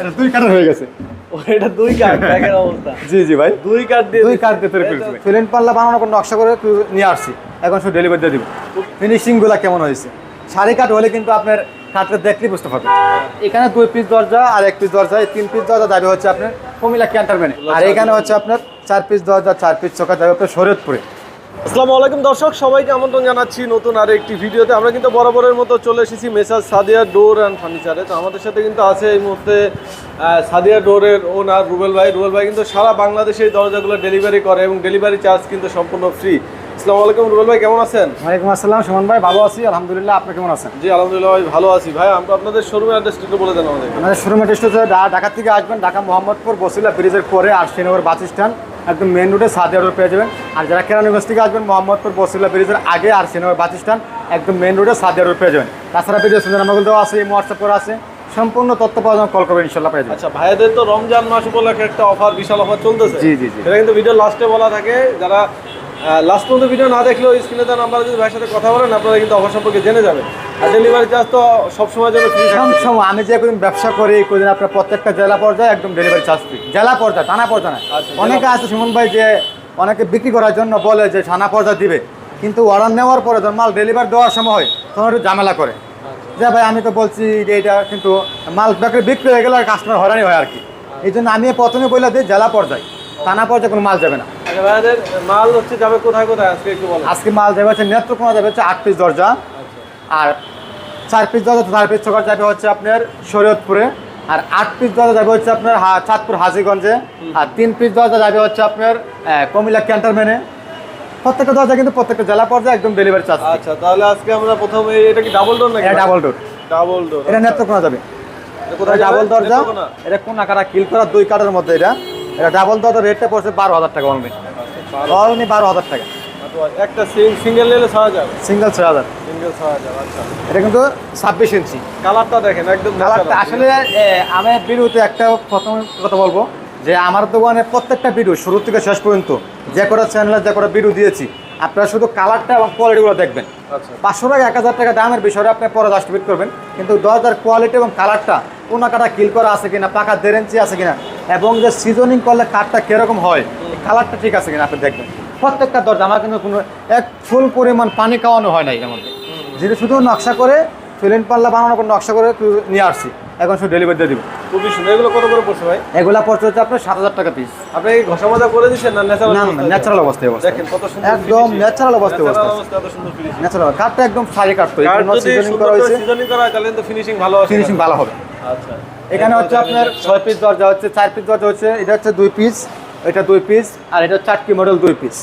এটা দুই কাটার হয়ে গেছে। ও, এটা দুই কাঠ ব্যাগের অবস্থা। জি জি ভাই। দুই দিয়ে দুই কাঠ দিয়ে তৈরি করেছি ফিলেন পাল্লা বানানোর নকশা করে নিয়ে আসছি। এখন শুধু ডেলিভারি দিয়ে দিব। ফিনিশিংগুলা কেমন হয়েছে? হলে কিন্তু আপনার দেখলেই বুঝতে পারবেন। এখানে দুই পিস দরজা আর এক পিস দরজা। এই তিন পিস দরজা যাবে হচ্ছে আপনার ক্যান্টারম্যানে আর এখানে হচ্ছে আপনার চার পিস দরজা চার পিস চোখা যাবে আপনার শরীয়তপুরে। আসসালামু আলাইকুম দর্শক সবাইকে আমন্ত্রণ জানাচ্ছি নতুন আর একটি ভিডিওতে। আমরা কিন্তু বরাবরের মতো চলে এসেছি মেসাজ সাদিয়া ডোর অ্যান্ড ফার্নিচারে। তো আমাদের সাথে কিন্তু আছে এই মুহূর্তে সাদিয়া ডোরের ওনার রুবেল ভাই। রুবেল ভাই কিন্তু সারা বাংলাদেশে এই দরজাগুলো ডেলিভারি করে এবং ডেলিভারি চার্জ কিন্তু সম্পূর্ণ ফ্রি আসসালামু আলাইকুম রুবেল ভাই কেমন আছেন? ওয়ালাইকুম আসসালাম সুমন ভাই ভালো আছি আলহামদুলিল্লাহ। আপনি কেমন আছেন? জি আলহামদুলিল্লাহ ভাই ভালো আছি। ভাই আমরা আপনাদের শোরুমের অ্যাড্রেসটা একটু বলে দেন আমাদের। আমাদের শোরুমের টেস্ট হচ্ছে ঢাকা থেকে আসবেন ঢাকা মোহাম্মদপুর বসিলা ব্রিজের পরে আর শ্রীনগর বাস স্ট্যান্ড একদম মেন রোডে সাদিয়া রোড পেয়ে যাবেন। আর যারা কেরানীগঞ্জ থেকে আসবেন মোহাম্মদপুর বসিলা ব্রিজের আগে আর শ্রীনগর বাস স্ট্যান্ড একদম মেন রোডে সাদিয়া রোড পেয়ে যাবেন। তাছাড়া ভিডিও সুন্দর নাম্বার দেওয়া আছে হোয়াটসঅ্যাপ করে আছে। সম্পূর্ণ তথ্য পাওয়া যাবে কল করবেন ইনশাল্লাহ পেয়ে যাবেন। আচ্ছা ভাইয়াদের তো রমজান মাস উপলক্ষে একটা অফার বিশাল অফার চলতেছে। জি, জি, জি। এটা কিন্তু ভিডিও লাস্টে বলা থাকে। যারা লাস্ট পর্যন্ত ভিডিও না দেখলেও স্ক্রিনে তার নাম্বারে যদি ভাইয়ের সাথে কথা বলেন আপনারা কিন্তু অফার সম্পর্কে জেনে যাবেন। আর ডেলিভারি চার্জ তো সবসময় জন্য ফ্রি সব আমি যে ব্যবসা করি কোদিন আপনার প্রত্যেকটা জেলা পর্যায়ে একদম ডেলিভারি চার্জ ফ্রি জেলা পর্যায়ে থানা পর্যায়ে আচ্ছা, অনেকে আছে সুমন ভাই যে অনেকে বিক্রি করার জন্য বলে যে থানা পর্যায়ে দিবে। কিন্তু অর্ডার নেওয়ার পরে যখন মাল ডেলিভারি দেওয়ার সময় তখন একটু ঝামেলা করে। যে ভাই আমি তো বলছি যে এটা কিন্তু মাল বিক্রি বিক্রি হয়ে গেলে কাস্টমার হয়রানি হয় আর কি। এই জন্য আমি প্রথমে বলে দিই জেলা পর্যায়ে। থানা পর্যায়ে কোনো মাল যাবে না। আচ্ছা মাল হচ্ছে যাবে কোথায় কোথায়? আজকে একটু আজকে মাল যাবে হচ্ছে নেত্রকোনা যাবে হচ্ছে আট পিস দরজা। আর চার পিস দরজা চার পিস চোখার যাবে হচ্ছে আপনার শরীয়তপুরে। আর আট পিস দরজা যাবে হচ্ছে আপনার হা- চাঁদপুর হাজিগঞ্জে। আর তিন পিস দরজা যাবে হচ্ছে আপনার কমিলা কুমিল্লা ক্যান্টারম্যানে প্রত্যেকটা দরজা কিন্তু প্রত্যেকটা জেলা পর্যায়ে একদম ডেলিভারি চার্জ আচ্ছা তাহলে আজকে আমরা প্রথমে এটা কি ডাবল ডোর নাকি এটা ডাবল ডোর ডাবল ডোর এটা নেত্রকোনা যাবে। কোথায় ডাবল? দরজা? এটা কোন আকারা কিল করা? দুই কাঠের মধ্যে এটা। এটা ডাবল দরজা রেটটা পড়ছে বারো হাজার টাকা অনলি অনলি বারো হাজার টাকা। আচ্ছা, একটা সিঙ্গেল নিলে হাজার। সিঙ্গেল ছয় হাজার। সিঙ্গেল হাজার আচ্ছা। এটা কিন্তু ছাব্বিশ ইঞ্চি। কালারটা দেখেন একদম কালারটা। আসলে এ, আমি ভিডিওতে একটা প্রথম কথা বলব যে আমার দোকানে প্রত্যেকটা ভিডিও শুরু থেকে শেষ পর্যন্ত যে কটা চ্যানেলে যে কটা ভিডিও দিয়েছি আপনারা শুধু কালারটা এবং কোয়ালিটিগুলো দেখবেন। আচ্ছা। পাঁচশো টাকা এক হাজার টাকা দামের বিষয়ে আপনি পরে জাস্টিফিট করবেন কিন্তু দরজার কোয়ালিটি এবং কালারটা কোনা কাটা কিল করা আছে কিনা পাকা দেরেঞ্চি আছে কিনা এবং যে সিজনিং করলে কাঠটা কীরকম হয় কালারটা ঠিক আছে কিনা আপনি দেখবেন। প্রত্যেকটা দরজা আমার কিন্তু কোনো এক ফুল পরিমাণ পানি খাওয়ানো হয় না এর মধ্যে যেটা শুধু নকশা করে ফিলেন পাল্লা বানানোর পর নকশা করে নিয়ে আসছি। এখন শুধু ডেলিভারি দিয়ে দিব। খুবই সুন্দর। এগুলো কত করে পড়ছে ভাই? এগুলা পড়ছে হচ্ছে আপনার সাত হাজার টাকা পিস আপনি ঘষা মাজা করে দিচ্ছেন না ন্যাচারাল না ন্যাচারাল অবস্থায়? অবস্থা। দেখেন কত সুন্দর একদম ন্যাচারাল অবস্থায় অবস্থা। ন্যাচারাল কাঠটা একদম সারি কাঠ তো যদি সিজনিং করা হয়েছে। সিজনিং করা তাহলে কিন্তু ফিনিশিং ভালো আসে ফিনিশিং ভালো হবে। আচ্ছা। এখানে হচ্ছে আপনার ছয় পিস দরজা হচ্ছে চার পিস দরজা হচ্ছে এটা হচ্ছে দুই পিস এটা দুই পিস আর এটা চারটি মডেল দুই পিস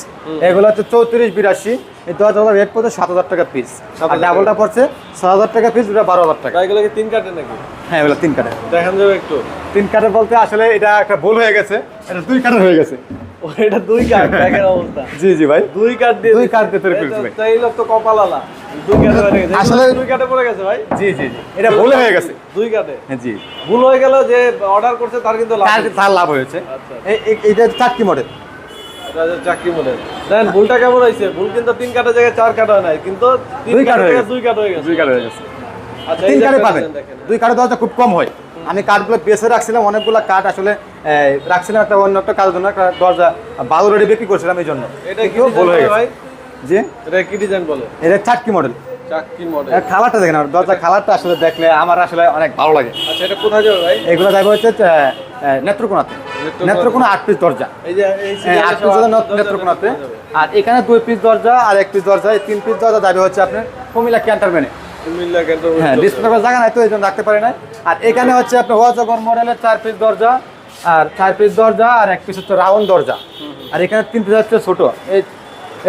এগুলো হচ্ছে চৌত্রিশ বিরাশি এই হাজার রেট পড়ছে সাত হাজার টাকা পিস আর ডাবলটা পড়ছে ছ হাজার টাকা পিস বারো হাজার টাকা। এগুলো কি তিন কাটে নাকি? হ্যাঁ এগুলো তিন কাটে দেখান যাবে একটু। তিন কাঠের বলতে আসলে এটা একটা ভুল হয়ে গেছে। এটা দুই কাটার হয়ে গেছে। এটা দুই ব্যাগের অবস্থা। জি জি ভাই। দুই দিয়ে দুই কাঠ দিয়ে তৈরি করেছি ভাই। লোক তো দুই পড়ে গেছে। আসলে- আসলে দুই কাটে পড়ে গেছে ভাই। জি জি জি। এটা ভুল হয়ে গেছে। দুই কাটে হ্যাঁ জি। ভুল হয়ে গেল যে অর্ডার করছে তার কিন্তু লাভ তার লাভ হয়েছে। চারটি মডেল এটা চাকরি মডেল দেখেন ভুলটা কেমন হয়েছে? ভুল কিন্তু তিন কাটার জায়গায় চার কাটা হয় নাই। কিন্তু তিন দুই কাট হয়ে গেছে। দুই হয়ে গেছে। দুই কাঠ হয়ে গেছে। আচ্ছা তিন এই যে কাঠে পাবেন। দুই কাঠে দরজা খুব কম হয়। আমি কাঠগুলো বেছে রাখছিলাম অনেকগুলো কাঠ আসলে রাখছিলাম একটা অন্য একটা কাজের জন্য একটা দরজা বালু রেডি বিক্রি করছিলাম এই জন্য। এটা কি ভুল হয়ে গেছে। জি? এটা কি ডিজাইন বলে? এটা চারটি মডেল চাকরি মডেল খালারটা দেখেন আর দরজা খালারটা আসলে দেখলে আমার আসলে অনেক ভালো লাগে। আচ্ছা এটা কোথায় যাবে ভাই? এগুলো যাবে হচ্ছে নেত্রকোনাতে। নেত্রকোনা। আট পিস দরজা। এই যে আট পিস দরজা নেত্রকোনাতে। আর এখানে দুই পিস দরজা আর এক পিস দরজা এই তিন পিস দরজা যাবে হচ্ছে আপনার কুমিল্লা ক্যান্টারম্যানে হ্যাঁ ডিসপ্লে করার জায়গা নাই তো এই জন্য রাখতে পারি না আর এখানে হচ্ছে আপনার ওয়াজগর মডেলের চার পিস দরজা আর চার পিস দরজা আর এক পিস হচ্ছে রাউন্ড দরজা। আর এখানে তিন পিস হচ্ছে ছোট। এই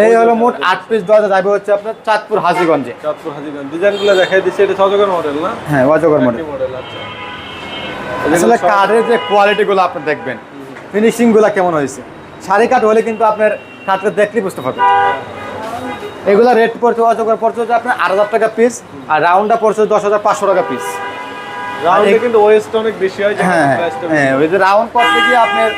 এই হলো মোট আট পিস দরজা যাবে হচ্ছে আপনার চাঁদপুর হাজিগঞ্জে। চাঁদপুর হাজিগঞ্জ। ডিজাইনগুলো দেখাই দিচ্ছে এটা সজগর মডেল না? হ্যাঁ ওয়াজগর মডেল। মডেল আচ্ছা। আসলে কাঠের যে কোয়ালিটিগুলো আপনি দেখবেন ফিনিশিংগুলো কেমন হয়েছে? শাড়ি কাঠ হলে কিন্তু আপনার কাঠটা দেখলেই বুঝতে পারবেন। এগুলা রেট পড়ছে অজগর পড়ছে হচ্ছে আপনার আট হাজার টাকা পিস আর রাউন্ডটা পড়ছে দশ হাজার পাঁচশো টাকা পিস রাউন্ডে কিন্তু ওয়েস্ট অনেক বেশি হয় হ্যাঁ হ্যাঁ ওই যে রাউন্ড করতে গিয়ে আপনার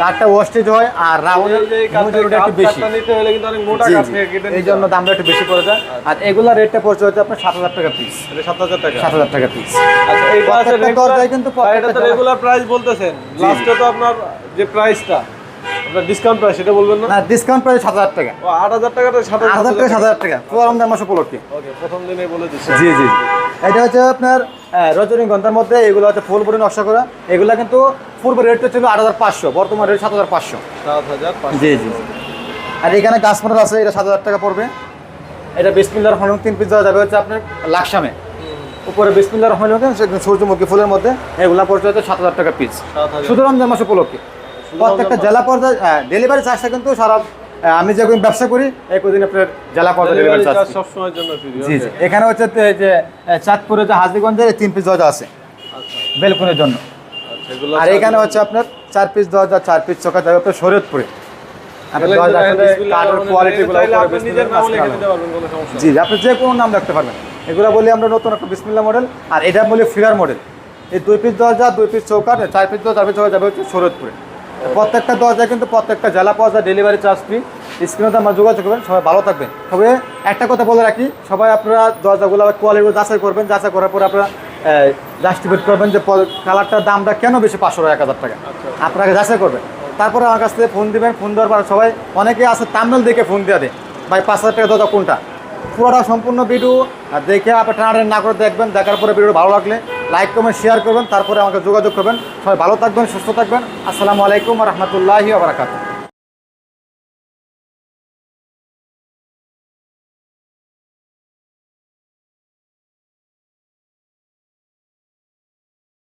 কাঠটা ওয়েস্টেজ হয় আর রাউন্ডের যে মজুরিটা একটু বেশি। নিতে হলে কিন্তু অনেক মোটা কাঠ কেটে এই জন্য দামটা একটু বেশি পড়ে যায়। আর এগুলা রেটটা পড়ছে হচ্ছে আপনার সাত হাজার টাকা পিস এটা 7000 টাকা। সাত হাজার টাকা পিস আচ্ছা রেগুলার কিন্তু এটা তো রেগুলার প্রাইস বলতেছেন। লাস্টে তো আপনার যে প্রাইসটা আপনার ডিসকাউন্ট প্রাইস সেটা বলবেন না? ডিসকাউন্ট প্রাইস সাত হাজার টাকা। ও 8000 টাকাটা 7000 আট হাজার টাকা। সাত হাজার টাকা। পুরো রমজান মাস উপলক্ষে। ওকে প্রথম দিনে বলে দিচ্ছি। জি জি। এটা হচ্ছে আপনার রজনীগন্ধার মধ্যে এগুলো হচ্ছে ফুল বড়ি নকশা করা। এগুলো কিন্তু পূর্বে রেটটা ছিল আট হাজার পাঁচশো বর্তমান রেট সাত হাজার পাঁচশো। 7500 জি জি আর এখানে গাছ মডেল আছে এটা সাত হাজার টাকা পড়বে। এটা বিসমিল্লার রহমান তিন পিস দেওয়া যাবে হচ্ছে আপনার লাকসামে। উপরে বিসমিল্লার সেখানে সূর্যমুখী ফুলের মধ্যে এগুলা পড়ছে হচ্ছে সাত হাজার টাকা পিস 7000 শুধু রমজান মাস উপলক্ষে। প্রত্যেকটা জেলা পর্যায়ে ডেলিভারি চার্জটা কিন্তু সারা আমি যে কদিন ব্যবসা করি এই কদিন আপনার জেলা পর্যায়ে ডেলিভারি চার্জ সব সময়ের জন্য ফ্রি জি জি। এখানে হচ্ছে যে চাঁদপুরে যে হাজিগঞ্জের তিন পিস দরজা আছে আচ্ছা। বেলকুনের জন্য। আচ্ছা আর এখানে হচ্ছে আপনার চার পিস দরজা চার পিস চোখা যাবে আপনার শরীয়তপুরে। জি জি, আপনি যে কোনো নাম রাখতে পারবেন। এগুলো বলি আমরা নতুন একটা বিসমিল্লা মডেল আর এটা বলি ফিগার মডেল এই দুই পিস দরজা দুই পিস চৌকাট চার পিস দরজা চার পিস চৌকা যাবে হচ্ছে শরৎপুরে প্রত্যেকটা দরজা কিন্তু প্রত্যেকটা জেলা পাওয়া যায় ডেলিভারি চার্জ ফ্রি স্ক্রিনে তো আমরা যোগাযোগ করবেন, সবাই ভালো থাকবেন। তবে একটা কথা বলে রাখি, সবাই আপনারা দরজাগুলো কোয়ালিটি যাচাই করবেন, যাচাই করার পরে আপনারা জাস্টিফাইড করবেন যে কালারটার দামটা কেন বেশি, পাঁচশো এক হাজার টাকা? আপনাকে যাচাই করবেন। তারপরে আমার কাছ থেকে ফোন দিবেন ফোন দেওয়ার পর সবাই, অনেকে আছে তামিল দেখে ফোন দিয়ে দেয়, ভাই, পাঁচ হাজার টাকা দরজা কোনটা? পুরোটা সম্পূর্ণ ভিডিও দেখে আপনি টানাটানি না করে দেখবেন, দেখার পরে ভিডিও ভালো লাগলে লাইক কমেন্ট শেয়ার করবেন, তারপরে আমাকে যোগাযোগ করবেন। সবাই ভালো থাকবেন, সুস্থ থাকবেন। আসসালামু আলাইকুম রহমতুল্লাহি বারাকাতুহ।